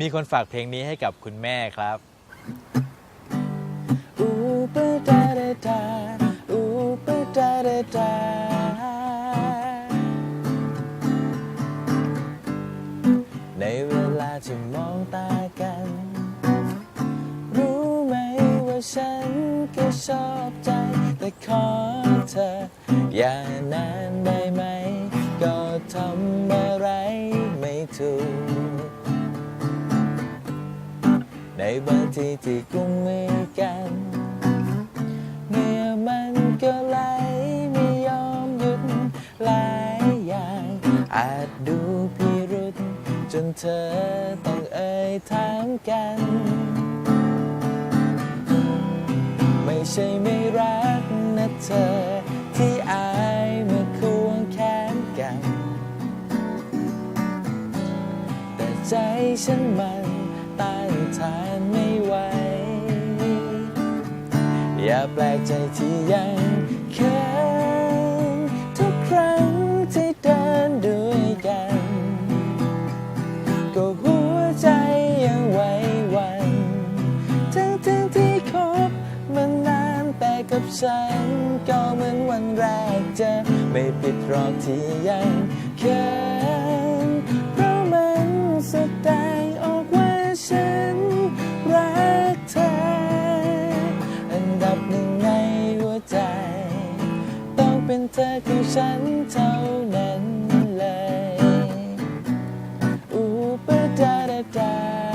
มีคนฝากเพลงนี้ให้กับคุณแม่ครับ อูปะดาดาดาอูปะดาดาดาในเวลาที่มองตากัน รู้ไหมว่าฉันก็ชอบใจ แต่ขอเธอ อย่านานได้ไหม ก็ทำอะไรไม่ถูก ในบางทีที่กุมมือกัน เมื่อมันก็ไหลไม่ยอมหยุดหลายอย่าง อาจดูพิรุษจนเธอต้องเอ่ยถามกัน ไม่ใช่ไม่รักนะเธอที่อายเมื่อควงแขนกัน แต่ใจฉันมัน ต้านทานไม่ไหว อย่าแปลกใจที่ยังเขินทุกครั้งที่เดินด้วยกัน ก็หัวใจยังไหวหวัน ทั้งทั้งที่คบมานานแต่กับฉัน ก็เหมือนวันแรกเจอไม่ผิดหรอกที่ยังเขิน เธอของฉันเท่านั้นเลยอูปะดาดาดา